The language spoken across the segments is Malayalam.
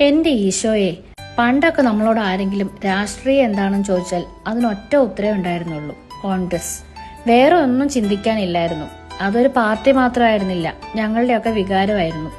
എന്റെ ഈശോയെ പണ്ടൊക്കെ നമ്മളോട് ആരെങ്കിലും രാഷ്ട്രീയം എന്താണെന്ന് ചോദിച്ചാൽ അതിനൊറ്റ ഉത്തരവേ ഉണ്ടായിരുന്നുള്ളൂ കോൺഗ്രസ്. വേറെ ഒന്നും ചിന്തിക്കാനില്ലായിരുന്നു. അതൊരു പാർട്ടി മാത്രമായിരുന്നില്ല ഞങ്ങളുടെയൊക്കെ വികാരമായിരുന്നു.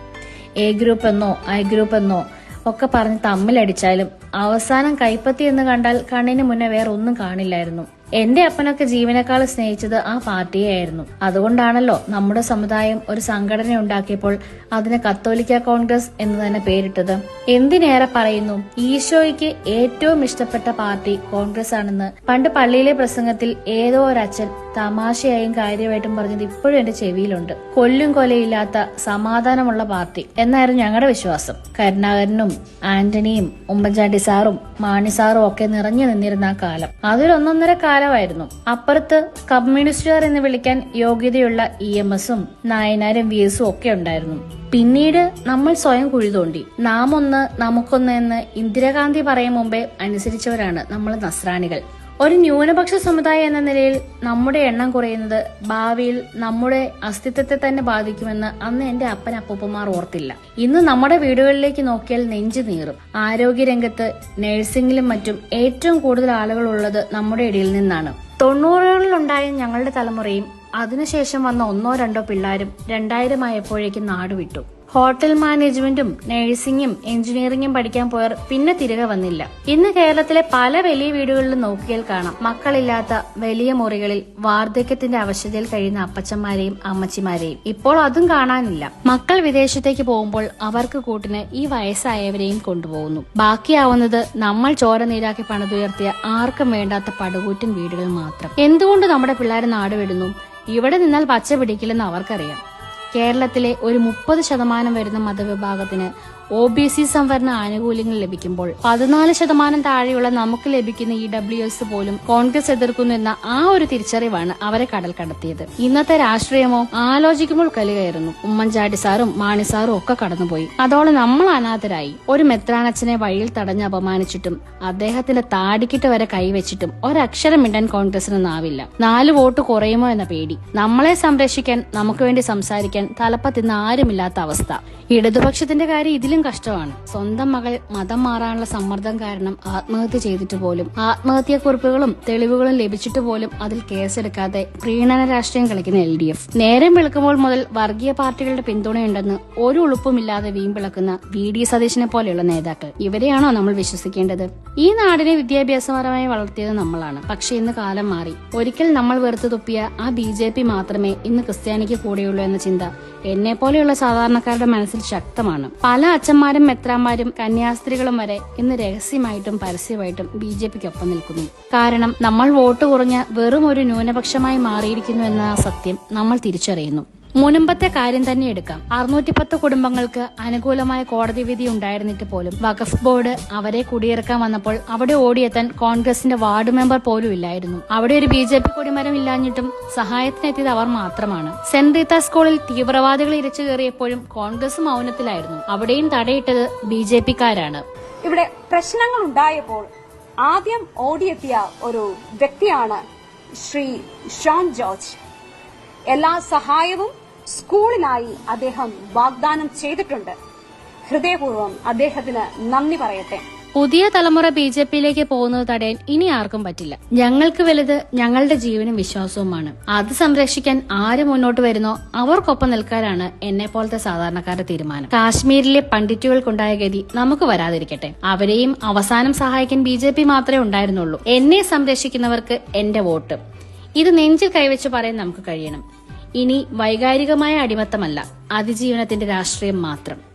എ ഗ്രൂപ്പ് എന്നോ ഐ ഗ്രൂപ്പ് എന്നോ ഒക്കെ പറഞ്ഞ് തമ്മിലടിച്ചാലും അവസാനം കൈപ്പത്തി എന്ന് കണ്ടാൽ കണ്ണിന് മുന്നേ വേറെ ഒന്നും കാണില്ലായിരുന്നു. എന്റെ അപ്പനൊക്കെ ജീവനേക്കാൾ സ്നേഹിച്ചത് ആ പാർട്ടിയായിരുന്നു. അതുകൊണ്ടാണല്ലോ നമ്മുടെ സമുദായം ഒരു സംഘടന ഉണ്ടാക്കിയപ്പോൾ അതിന് കത്തോലിക്ക കോൺഗ്രസ് എന്ന് തന്നെ പേരിട്ടത്. എന്തിനേറെ പറയുന്നു? ഈശോയ്ക്ക് ഏറ്റവും ഇഷ്ടപ്പെട്ട പാർട്ടി കോൺഗ്രസ് ആണെന്ന് പണ്ട് പള്ളിയിലെ പ്രസംഗത്തിൽ ഏതോ ഒരച്ഛൻ തമാശയായും കാര്യമായിട്ടും പറഞ്ഞത് ഇപ്പോഴും എന്റെ ചെവിയിലുണ്ട്. കൊല്ലും കൊലയില്ലാത്ത സമാധാനമുള്ള പാർട്ടി എന്നായിരുന്നു ഞങ്ങളുടെ വിശ്വാസം. കരുണാകരനും ആന്റണിയും ഉമ്മൻചാണ്ടി സാറും മാണി സാറും ഒക്കെ നിറഞ്ഞു നിന്നിരുന്ന ആ കാലം. അതൊരു ഒന്നൊന്നര കാലമായിരുന്നു. അപ്പുറത്ത് കമ്മ്യൂണിസ്റ്റുകാർ എന്ന് വിളിക്കാൻ യോഗ്യതയുള്ള ഇ എം എസും നായനാരും വി എസും ഒക്കെ ഉണ്ടായിരുന്നു. പിന്നീട് നമ്മൾ സ്വയം കുഴി തോണ്ടി നാം ഒന്ന് നമുക്കൊന്ന് എന്ന് ഇന്ദിരാഗാന്ധി പറയും മുമ്പേ അനുസരിച്ചവരാണ് നമ്മൾ നസ്രാണികൾ. ഒരു ന്യൂനപക്ഷ സമുദായം എന്ന നിലയിൽ നമ്മുടെ എണ്ണം കുറയുന്നത് ഭാവിയിൽ നമ്മുടെ അസ്തിത്വത്തെ തന്നെ ബാധിക്കുമെന്ന് അന്ന് എന്റെ അപ്പൻ അപ്പൂപ്പന്മാർ ഓർത്തില്ല. ഇന്ന് നമ്മുടെ വീടുകളിലേക്ക് നോക്കിയാൽ നെഞ്ചു നീറും. ആരോഗ്യരംഗത്ത് നഴ്സിംഗിലും മറ്റും ഏറ്റവും കൂടുതൽ ആളുകൾ ഉള്ളത് നമ്മുടെ ഇടയിൽ നിന്നാണ്. തൊണ്ണൂറുകളിലുണ്ടായ ഞങ്ങളുടെ തലമുറയും അതിനുശേഷം വന്ന ഒന്നോ രണ്ടോ പിള്ളേരും രണ്ടായിരമായപ്പോഴേക്കും നാടുവിട്ടു. നാട് വിട്ടു ഹോട്ടൽ മാനേജ്മെന്റും നഴ്സിംഗും എഞ്ചിനീയറിംഗും പഠിക്കാൻ പോയർ പിന്നെ തിരികെ വന്നില്ല. ഇന്ന് കേരളത്തിലെ പല വലിയ വീടുകളിലും നോക്കിയാൽ കാണാം. മക്കളില്ലാത്ത വലിയ മുറികളിൽ വാർദ്ധക്യത്തിന്റെ അവശതയിൽ കഴിയുന്ന അപ്പച്ചന്മാരെയും അമ്മച്ചിമാരെയും. ഇപ്പോൾ അതും കാണാനില്ല. മക്കൾ വിദേശത്തേക്ക് പോകുമ്പോൾ അവർക്ക് കൂട്ടിന് ഈ വയസ്സായവരെയും കൊണ്ടുപോകുന്നു. ബാക്കിയാവുന്നത് നമ്മൾ ചോര നീരാക്കി പണിതുയർത്തിയ ആർക്കും വേണ്ടാത്ത പടുകൂറ്റൻ വീടുകൾ മാത്രം. എന്തുകൊണ്ട് നമ്മുടെ പിള്ളേർ നാടുവിടുന്നു? ഇവിടെ നിന്നാൽ പച്ച പിടിക്കില്ലെന്ന് അവർക്കറിയാം. കേരളത്തിലെ ഒരു മുപ്പത് ശതമാനം വരുന്ന മതവിഭാഗത്തിന് ഒ ബി സി സംവരണ ആനുകൂല്യങ്ങൾ ലഭിക്കുമ്പോൾ പതിനാല് ശതമാനം താഴെയുള്ള നമുക്ക് ലഭിക്കുന്ന ഇ ഡബ്ല്യു എസ് പോലും കോൺഗ്രസ് എതിർക്കുന്നു എന്ന ആ ഒരു തിരിച്ചറിവാണ് അവരെ കടൽ കടത്തിയത്. ഇന്നത്തെ രാഷ്ട്രീയമോ ആലോചിക്കുമ്പോൾ കലുകയായിരുന്നു ഉമ്മൻചാണ്ടി സാറും മാണി സാറും ഒക്കെ കടന്നുപോയി. അതോടെ നമ്മൾ അനാഥരായി. ഒരു മെത്രാനച്ഛനെ വഴിയിൽ തടഞ്ഞ് അപമാനിച്ചിട്ടും അദ്ദേഹത്തിന്റെ താടിക്കിട്ട് വരെ കൈവച്ചിട്ടും ഒരക്ഷരം മിണ്ടാൻ കോൺഗ്രസിന് നാവില്ല. നാല് വോട്ട് കുറയുമോ എന്ന പേടി. നമ്മളെ സംരക്ഷിക്കാൻ നമുക്ക് വേണ്ടി സംസാരിക്കാൻ തലപ്പത്തിന്ന് ആരുമില്ലാത്ത അവസ്ഥ. ഇടതുപക്ഷത്തിന്റെ കാര്യം ഇതിലും കഷ്ടമാണ്. സ്വന്തം മകൾ മതം മാറാനുള്ള സമ്മർദ്ദം കാരണം ആത്മഹത്യ ചെയ്തിട്ട് പോലും ആത്മഹത്യാക്കുറിപ്പുകളും തെളിവുകളും ലഭിച്ചിട്ട് പോലും അതിൽ കേസെടുക്കാതെ പ്രീണന രാഷ്ട്രീയം കളിക്കുന്ന എൽ ഡി എഫ് നേരം വിളക്കുമ്പോൾ മുതൽ വർഗീയ പാർട്ടികളുടെ പിന്തുണയുണ്ടെന്ന് ഒരു ഉളുപ്പുമില്ലാതെ വീമ്പിളക്കുന്ന വി ഡി സതീശനെ പോലെയുള്ള നേതാക്കൾ. ഇവരെയാണോ നമ്മൾ വിശ്വസിക്കേണ്ടത്? ഈ നാടിനെ വിദ്യാഭ്യാസപരമായി വളർത്തിയത് നമ്മളാണ്. പക്ഷെ ഇന്ന് കാലം മാറി. ഒരിക്കൽ നമ്മൾ വെറുത്തു തുപ്പിയ ആ ബി ജെ പി മാത്രമേ ഇന്ന് ക്രിസ്ത്യാനിക്ക് കൂടെയുള്ളൂ എന്ന ചിന്ത എന്നെ പോലെയുള്ള സാധാരണക്കാരുടെ മനസ്സിൽ ശക്തമാണ്. പല അച്ഛന്മാരും മെത്രാന്മാരും കന്യാസ്ത്രീകളും വരെ ഇന്ന് രഹസ്യമായിട്ടും പരസ്യമായിട്ടും ബി ജെ പിക്ക് ഒപ്പം നിൽക്കുന്നു. കാരണം നമ്മൾ വോട്ട് കുറഞ്ഞ് വെറും ഒരു ന്യൂനപക്ഷമായി മാറിയിരിക്കുന്നു എന്ന സത്യം നമ്മൾ തിരിച്ചറിയുന്നു. മുൻപത്തെ കാര്യം തന്നെ എടുക്കാം. അറുന്നൂറ്റിപ്പത്ത് കുടുംബങ്ങൾക്ക് അനുകൂലമായ കോടതി വിധി ഉണ്ടായിരുന്നിട്ട് പോലും വഖഫ് ബോർഡ് അവരെ കുടിയിറക്കാൻ വന്നപ്പോൾ അവിടെ ഓടിയെത്താൻ കോൺഗ്രസിന്റെ വാർഡ് മെമ്പർ പോലും ഇല്ലായിരുന്നു. അവിടെ ഒരു ബി ജെ പി കൊടിമരം ഇല്ലാഞ്ഞിട്ടും സഹായത്തിനെത്തിയത് അവർ മാത്രമാണ്. സെന്റ് റീത്ത സ്കൂളിൽ തീവ്രവാദികൾ ഇരച്ചു കയറിയപ്പോഴും കോൺഗ്രസ് മൗനത്തിലായിരുന്നു. അവിടെയും തടയിട്ടത് ബി ജെ പിക്കാരാണ് ഇവിടെ പ്രശ്നങ്ങൾ ഉണ്ടായപ്പോൾ ആദ്യം ഓടിയെത്തിയ ഒരു വ്യക്തിയാണ് ശ്രീ ഷോൺ ജോർജ്. എല്ലാ സഹായവും സ്കൂളിനായി അദ്ദേഹം വാഗ്ദാനം ചെയ്തിട്ടുണ്ട്. ഹൃദയപൂർവം അദ്ദേഹത്തിന് നന്ദി പറയട്ടെ. പുതിയ തലമുറ ബി ജെ പിയിലേക്ക് പോകുന്നത് തടയാൻ ഇനി ആർക്കും പറ്റില്ല. ഞങ്ങൾക്ക് വലുത് ഞങ്ങളുടെ ജീവനും വിശ്വാസവുമാണ്. അത് സംരക്ഷിക്കാൻ ആര് മുന്നോട്ട് വരുന്നോ അവർക്കൊപ്പം നിൽക്കാനാണ് എന്നെ പോലത്തെ സാധാരണക്കാരുടെ തീരുമാനം. കാശ്മീരിലെ പണ്ഡിറ്റുകൾക്കുണ്ടായ ഗതി നമുക്ക് വരാതിരിക്കട്ടെ. അവരെയും അവസാനം സഹായിക്കാൻ ബി മാത്രമേ ഉണ്ടായിരുന്നുള്ളൂ. എന്നെ സംരക്ഷിക്കുന്നവർക്ക് എന്റെ വോട്ട്. ഇത് നെഞ്ചിൽ കൈവച്ച് പറയാൻ നമുക്ക് കഴിയണം. ഇനി വൈകാരികമായ അടിമത്തമല്ല അതിജീവനത്തിന്റെ രാഷ്ട്രീയം മാത്രം.